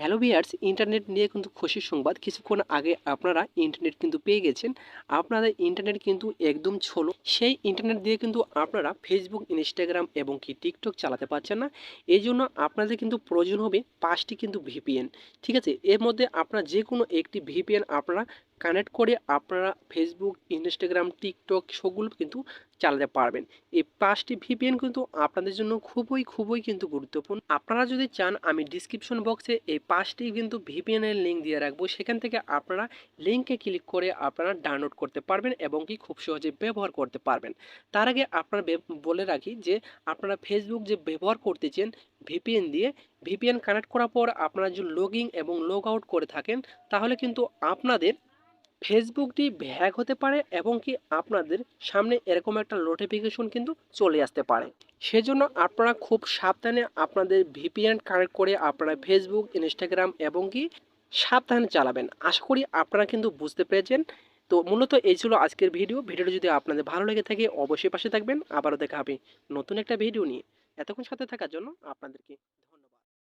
Hello viewers internet নিয়ে কিন্তু খুশির সংবাদ। কিছুক্ষণ আগে আপনারা ইন্টারনেট কিন্তু পেয়ে গেছেন। আপনাদের ইন্টারনেট কিন্তু একদম ছোলো। সেই ইন্টারনেট দিয়ে কিন্তু আপনারা ফেসবুক ইনস্টাগ্রাম এবং কি টিকটক চালাতে পারছেন না। এই জন্য আপনাদের কিন্তু প্রয়োজন হবে পাঁচটি কিন্তু ভিপিএন ঠিক আছে? এর মধ্যে আপনারা যে কোনো একটি ভিপিএন আপনারা কানেক্ট করে আপনারা ফেসবুক ইনস্টাগ্রাম টিকটক সবগুলো কিন্তু চালাতে পারবেন। এই পাঁচটি ভিপিএন কিন্তু আপনাদের জন্য খুবই খুবই কিন্তু গুরুত্বপূর্ণ। আপনারা যদি চান, আমি ডিসক্রিপশন বক্সে এই পাঁচটি কিন্তু ভিপিএন এর লিঙ্ক দিয়ে রাখব। সেখান থেকে আপনারা লিঙ্কে ক্লিক করে আপনারা ডাউনলোড করতে পারবেন এবং কি খুব সহজে ব্যবহার করতে পারবেন। তার আগে আপনারা বলে রাখি যে, আপনারা ফেসবুক যে ব্যবহার করতেছেন ভিপিএন দিয়ে ভিপিএন কানেক্ট করার পর আপনারা যদি লগ এবং লগ আউট করে থাকেন, তাহলে কিন্তু আপনাদের ফেসবুকটি হ্যাক হতে পারে এবং কি আপনাদের সামনে এরকম একটা নোটিফিকেশন কিন্তু চলে আসতে পারে। সেজন্য আপনারা খুব সাবধানে আপনাদের ভিপিএন কানেক্ট করে আপনারা ফেসবুক ইনস্টাগ্রাম এবং কি সাবধানে চালাবেন। আশা করি আপনারা কিন্তু বুঝতে পেরেছেন। তো মূলত এই ছিল আজকের ভিডিও। ভিডিওটি যদি আপনাদের ভালো লেগে থাকে অবশ্যই পাশে থাকবেন। আবারও দেখা হবে নতুন একটা ভিডিও নিয়ে। এতক্ষণ সাথে থাকার জন্য আপনাদেরকে